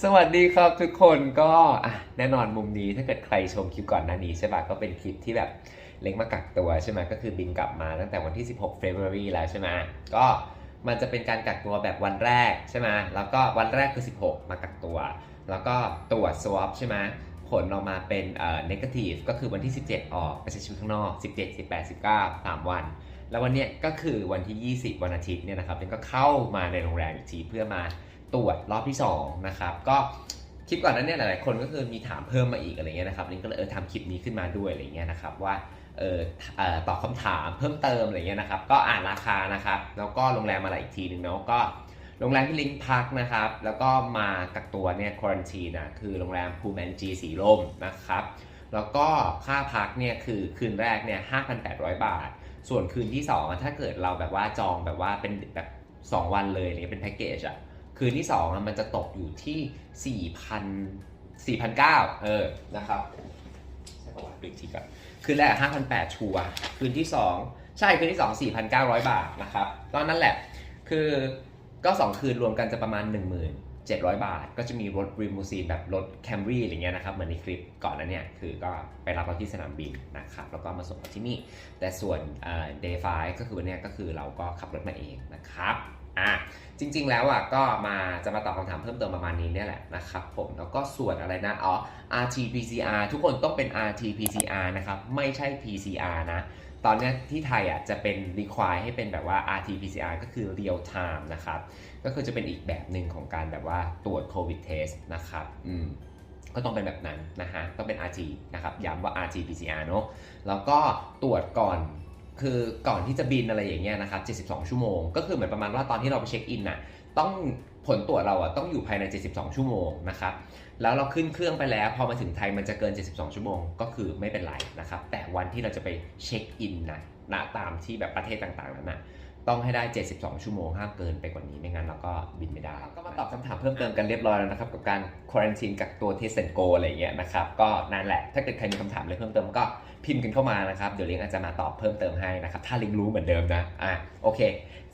สวัสดีครับทุกคนก็อะแน่นอนมุมนี้ถ้าเกิดใครชมคลิปก่อนหน้านี้ใช่ปะก็เป็นคลิปที่แบบเล็กมากักตัวใช่ไหมก็คือบินกลับมาตั้งแต่วันที่ 16 February แล้วใช่ไหมก็มันจะเป็นการกักตัวแบบวันแรกใช่ไหมแล้วก็วันแรกคือ 16 มากักตัว แล้วก็ตรวจ swab ใช่ไหมผลออกมาเป็นเอ่อ negative ก็คือวันที่ 17 ออกไปใช้ชีวิตข้างนอก 17 18 19 3 วัน แล้ววันเนี้ยก็คือวันที่ 20 วันอาทิตย์เนี่ยนะครับเบนก็เข้ามาในโรงแรมอีกทีเพื่อมา ตรวจรอบที่2นะครับก็คลิปก่อนนั้นเนี่ยหลายๆ คนก็คือมีถามเพิ่มมาอีกอะไรเงี้ยนะครับลินก็เลยเออทำคลิปนี้ขึ้นมาด้วยอะไรเงี้ยนะครับว่าเออเออตอบคำถามเพิ่มเติมอะไรเงี้ยนะครับก็อ่านราคานะครับแล้วก็โรงแรมอะไรอีกทีหนึ่งเนาะก็โรงแรมที่ลิงก์พักนะครับ แล้วก็มากักตัวเนี่ยควอนตีนะคือโรงแรมภูแมนจีสีลมนะครับแล้วก็ค่าพักเนี่ยคือคืนแรกเนี่ย5,800 บาท ส่วนคืนที่2อะถ้าเกิดเราแบบว่าจองแบบว่าเป็นแบบ 2 วันเลยเนี่ยเป็นแพ็กเกจอะ คืนที่2อะมันจะตกอยู่ที่ 4,000 4,900เออ นะครับใช่ประวัติอีกทีก่อนคืนแรก 5,800 ชัวคืนที่ 2 ใช่ คืนที่ 2 4,900 บาทนะครับก็นั่นแหละ คือก็ 2 คืนรวมกันจะประมาณ 1,700 บาท ก็จะมีรถรีมูซีนแบบรถแคมรี่อะไรเงี้ยนะครับ เหมือนในคลิปก่อนนั้นเนี่ย คือก็ไปรับเราที่สนามบินนะครับ แล้วก็มาส่งเราที่นี่ แต่ส่วนเอ่อ day 5ก็คือวันเนี้ยก็คือเราก็ขับรถมาเองนะครับ อะจริง ๆ แล้วอะก็มาจะมาตอบคำถามเพิ่มเติมประมาณนี้เนี่ยแหละนะครับผมแล้วก็ส่วนอะไรนะอ๋อ RT-PCR ทุกคนต้องเป็น RT-PCR นะครับ ไม่ใช่ PCR นะ ตอนนี้ที่ไทยอะจะเป็น require ให้เป็นแบบว่า RT-PCR ก็คือ real time นะครับ ก็คือจะเป็นอีกแบบหนึ่งของการแบบว่าตรวจ COVID test นะครับอืมก็ต้องเป็นแบบนั้นนะฮะต้องเป็น RT นะครับย้ำว่า RT-PCR เนอะแล้วก็ตรวจก่อน คือก่อนที่จะบินอะไรอย่างเงี้ยนะครับ72 ชั่วโมง ก็คือเหมือนประมาณว่าตอนที่เราไปเช็คอินน่ะ ต้องผลตรวจเราอะต้องอยู่ภายใน 72 ชั่วโมงนะครับ แล้วเราขึ้นเครื่องไปแล้ว พอมาถึงไทยมันจะเกิน 72 ชั่วโมง ก็คือไม่เป็นไรนะครับ แต่วันที่เราจะไปเช็คอินนะณตามที่แบบประเทศต่างๆนั้นนะ ต้องให้ได้ 72 ชั่วโมงห้ามเกินไปกว่านี้ไม่งั้นเราก็บินไม่ได้ก็มาตอบคำถามเพิ่มเติมกันเรียบร้อยแล้วนะครับ กับการควอนทีนกักตัวเทสเซนโกอะไรเงี้ยนะครับ ก็นั่นแหละ ถ้าเกิดใครมีคำถามอะไรเพิ่มเติมก็พิมพ์กันเข้ามานะครับ เดี๋ยวลิงอาจจะมาตอบเพิ่มเติมให้นะครับ ถ้าลิงรู้เหมือนเดิมนะอะโอเค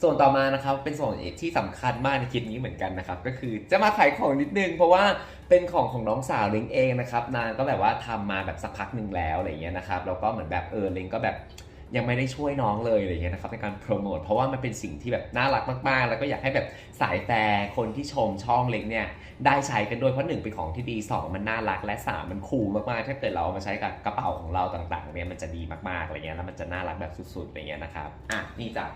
ส่วนต่อมานะครับเป็นส่วนที่สำคัญมากในคลิปนี้เหมือนกันนะครับก็คือจะมาขายของนิดนึง เพราะว่าเป็นของของน้องสาวลิงเองนะครับนางก็แบบว่าทำมาแบบสักพักหนึ่งแล้วอะไรเงี้ยนะครับแล้วก็เหมือนแบบเออลิงก็แบบ ยังไม่ได้ช่วยน้องเลยอะไรเงี้ยนะครับในการโปรโมทเพราะว่ามันเป็นสิ่งที่แบบน่ารักมากๆ แล้วก็อยากให้แบบสายแฟร์คนที่ชมช่องเล็กเนี่ยได้ใช้กันด้วยเพราะหนึ่งเป็นของที่ดีสองมันน่ารักและสามมันคูลมากๆ ถ้าเกิดเราเอามาใช้กับกระเป๋าของเราต่างๆเนี่ยมันจะดีมากๆอะไรเงี้ยแล้วมันจะน่ารักแบบสุดๆอะไรเงี้ยนะครับอะนี่จ้ะ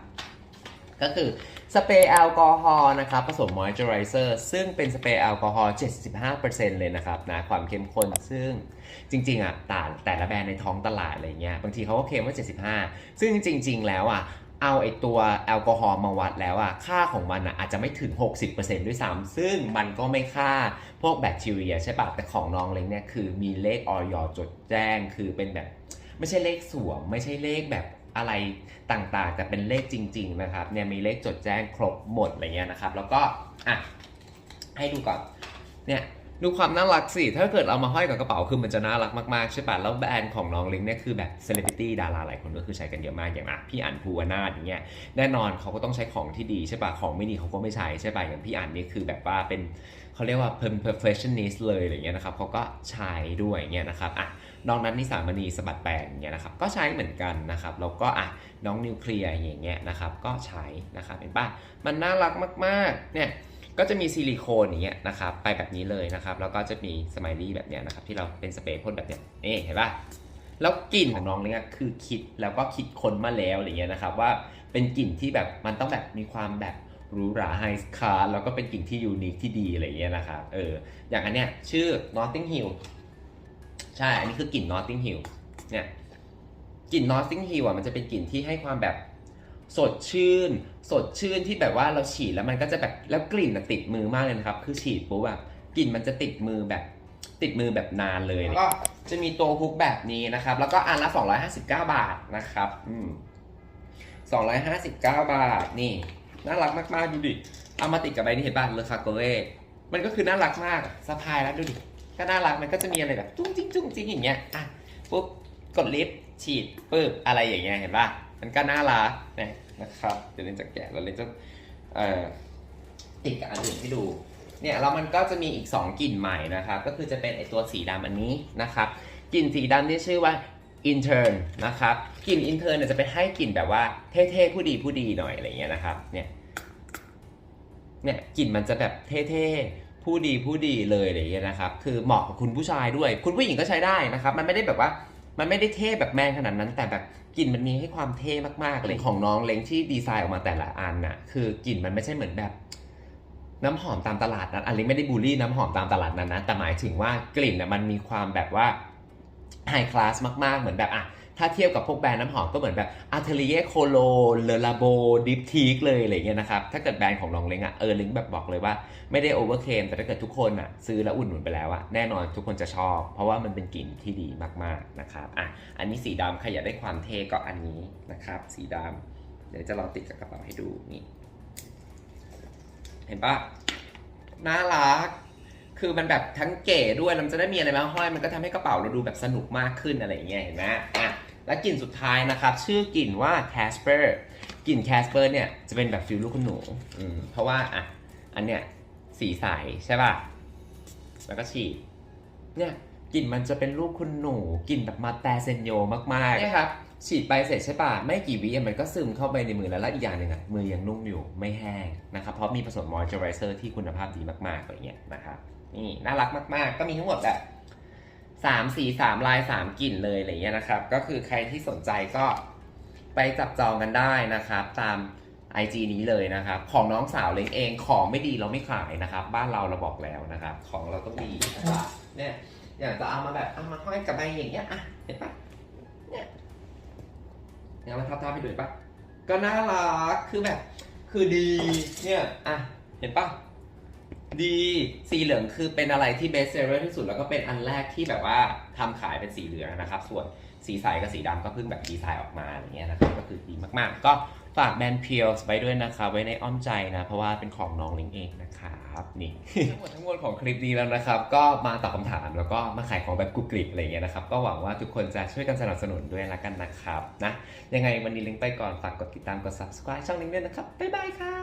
ก็คือสเปรย์แอลกอฮอล์นะครับผสมมอยเจอไรเซอร์ซึ่งเป็นสเปรย์แอลกอฮอล์75%เลยนะครับนะความเข้มข้นซึ่งจริงๆอะต่างแต่ละแบรนด์ในท้องตลาดอะไรเงี้ยบางทีเขาก็เคลมว่า 75 ซึ่งจริง ๆ แล้วอะเอาไอตัวแอลกอฮอล์มาวัดแล้วอะค่าของมันอะอาจจะไม่ถึง 60%ด้วยซ้ำซึ่งมันก็ไม่ฆ่าพวกแบคทีเรียใช่ปะแต่ของน้องเล้งเนี่ยคือมีเลขออยจดแจ้ง คือเป็นแบบไม่ใช่เลขสวม ไม่ใช่เลขแบบ อะไรต่างๆ แต่เป็นเลขจริง ๆ นะครับเนี่ยมีเลขจดแจ้งครบหมดอะไรเงี้ยนะครับ แล้วก็อะให้ดูก่อนเนี่ยดูความน่ารักสิ ถ้าเกิดเอามาห้อยกับกระเป๋าคือมันจะน่ารักมากๆใช่ป่ะ แล้วแบรนด์ของน้องลิงเนี่ยคือแบบเซเลบริตี้ดาราหลายคนก็คือใช้กันเยอะมากอย่างอะพี่อันภูวนาถอย่างเงี้ย แน่นอนเขาก็ต้องใช้ของที่ดีใช่ป่ะ ของไม่ดีเขาก็ไม่ใช้ใช่ป่ะ อย่างพี่อันนี่คือแบบว่าเป็นเขาเรียกว่า perfectionist เลยอะไรเงี้ยนะครับเขาก็ใช้ด้วยเงี้ยนะครับ อะ น้องนัทนิสามณีสบัดแปลงอย่างเงี้ยนะครับก็ใช้เหมือนกันนะครับแล้วก็อะน้องนิวเคลียร์อย่างเงี้ยนะครับก็ใช้นะครับเห็นปะมันน่ารักมากๆเนี่ยก็จะมีซิลิโคนอย่างเงี้ยนะครับไปแบบนี้เลยนะครับแล้วก็จะมีสไมลี่แบบเนี้ยนะครับที่เราเป็นสเปรย์พ่นแบบเนี้ยนี่เห็นปะแล้วกลิ่นของน้องเนี่ยคือคิดแล้วก็คิดคนมาแล้วอะไรเงี้ยนะครับว่าเป็นกลิ่นที่แบบมันต้องแบบมีความแบบหรูหราไฮสคาร์แล้วก็เป็นกลิ่นที่ยูนิคที่ดีอะไรเงี้ยนะครับเอออย่างอันเนี้ยชื่อ Notting Hill ใช่ อันนี้คือกลิ่น Notting Hill เนี่ยกลิ่น Notting Hill อะมันจะเป็นกลิ่นที่ให้ความแบบสดชื่น สดชื่นที่แบบว่าเราฉีดแล้วมันก็จะแบบแล้วกลิ่นน่ะติดมือมากเลยนะครับ คือฉีดปุ๊บแบบกลิ่นมันจะติดมือแบบติดมือแบบนานเลยแล้วก็จะมีตัวฮุกแบบนี้นะครับ แล้วก็อันละ 259 บาทนะครับอืม259 บาทนี่น่ารักมากๆดูดิเอามาติดกับใบนี้เห็นป่ะเลคาโกเล่มันก็คือน่ารักมากสะพายแล้วดูดิ ก็น่ารักมันก็จะมีอะไรแบบจุ้งจิ้งจุ้งจิ้งอย่างเงี้ยอะปุ๊บกดลิฟต์ฉีดปึ๊บอะไรอย่างเงี้ยเห็นป่ะมันก็น่ารักนะนะครับเดี๋ยวเล่นจะแกะแล้วเล่นจะเอ่อติดกับอันอื่นให้ดูเนี่ยแล้วมันก็จะมีอีก 2กลิ่นใหม่นะครับ ก็คือจะเป็นไอตัวสีดำอันนี้นะครับกลิ่นสีดำที่ชื่อว่า intern นะครับกลิ่น intern เนี่ยจะไปให้กลิ่นแบบว่าเท่ๆผู้ดีผู้ดีหน่อยอะไรเงี้ยนะครับเนี่ยเนี่ยกลิ่นมันจะแบบเท่ๆ ผู้ดีผู้ดีเลยอะไรเงี้ยนะครับ คือเหมาะกับคุณผู้ชายด้วย คุณผู้หญิงก็ใช้ได้นะครับ มันไม่ได้แบบว่ามันไม่ได้เท่แบบแมนขนาดนั้น แต่แบบกลิ่นมันมีให้ความเท่มากๆเลยของน้องเล้งที่ดีไซน์ออกมาแต่ละอันน่ะ คือกลิ่นมันไม่ใช่เหมือนแบบน้ำหอมตามตลาดนั้นอันนี้ไม่ได้บูลลี่น้ำหอมตามตลาดนั้นนะแต่หมายถึงว่ากลิ่นน่ะมันมีความแบบว่า ไฮคลาสมาก ๆ เหมือนแบบอะถ้าเทียบกับพวกแบรนด์น้ำหอมก็เหมือนแบบ Atelier Cologne Le Labo Dip Tyque เลยอะไรเงี้ยนะครับ ถ้าเกิดแบรนด์ของลองเล้งอะเออเล้งแบบบอกเลยว่าไม่ได้โอเวอร์เคมแต่ถ้าเกิดทุกคนอะซื้อแล้วอุ่นหนุนไปแล้วอะแน่นอนทุกคนจะชอบ เพราะว่ามันเป็นกลิ่นที่ดีมากๆนะครับอะอันนี้สีดำใครอยากได้ความเท่ก็อันนี้นะครับ สีดำเดี๋ยวจะลองติดกับกระเป๋าให้ดูนี่เห็นปะน่ารัก คือมันแบบทั้งเก๋ด้วยแล้วมันจะได้มีอะไรมาห้อย มันก็ทำให้กระเป๋าเราดูแบบสนุกมากขึ้นอะไรอย่างเงี้ยเห็นไหมอะและกลิ่นสุดท้ายนะครับ ชื่อกลิ่นว่า Casper กลิ่น Casper เนี่ยจะเป็นแบบฟิลลูกคุณหนูอืมเพราะว่าอะอันเนี้ยสีใสใช่ป่ะแล้วก็ฉีดเนี่ยกลิ่นมันจะเป็นลูกคุณหนูกลิ่นแบบมาแต่เซนโยมากๆเนี่ยครับฉีดไปเสร็จใช่ป่ะไม่กี่วิมันก็ซึมเข้าไปในมือแล้วแล้วอีกอย่างหนึ่งอะมือยังนุ่มอยู่ไม่แห้งนะครับเพราะมีผสมมอยเจอไรเซอร์ที่คุณภาพดีมากๆอะไรเงี้ยนะครับ นี่น่ารักมากๆ ก็มีทั้งหมดแบบสามสีสามลายสามกลิ่นเลยอะไรเงี้ยนะครับ ก็คือใครที่สนใจก็ไปจับจองกันได้นะครับ ตาม IG นี้เลยนะครับ ของน้องสาวเล็กเองของไม่ดีเราไม่ขายนะครับ บ้านเราเราบอกแล้วนะครับ ของเราต้องดีนะครับเนี่ยอย่างจะเอามาแบบเอามาห้อยกับใบอย่างเงี้ยอะเห็นปะเนี่ยเนี่ยมาทับทับๆไปดูเห็นปะก็น่ารักคือแบบ คือดีเนี่ยอะเห็นปะ ดีสีเหลืองคือเป็นอะไรที่เบสเซอร์ที่สุดแล้วก็เป็นอันแรกที่แบบว่าทำขายเป็นสีเหลืองนะครับ ส่วนสีใสกับสีดำก็เพิ่งแบบดีไซน์ออกมาอย่างเงี้ยนะครับก็คือดีมากๆ ก็ฝากแบรนด์เพียวไว้ด้วยนะครับไว้ในอ้อมใจนะ เพราะว่าเป็นของน้องลิงเองนะครับนี่ทั้งหมดทั้งมวลของคลิปนี้แล้วนะครับ ก็มาตอบคำถามแล้วก็มาขายของแบบกรุบกริบอะไรเงี้ยนะครับก็หวังว่าทุกคนจะช่วยกันสนับสนุนด้วยละกันนะครับนะยังไงวันนี้ลิงไปก่อนฝากกดติดตามกด subscribe ช่องลิงด้วยนะครับบ๊ายบายครับ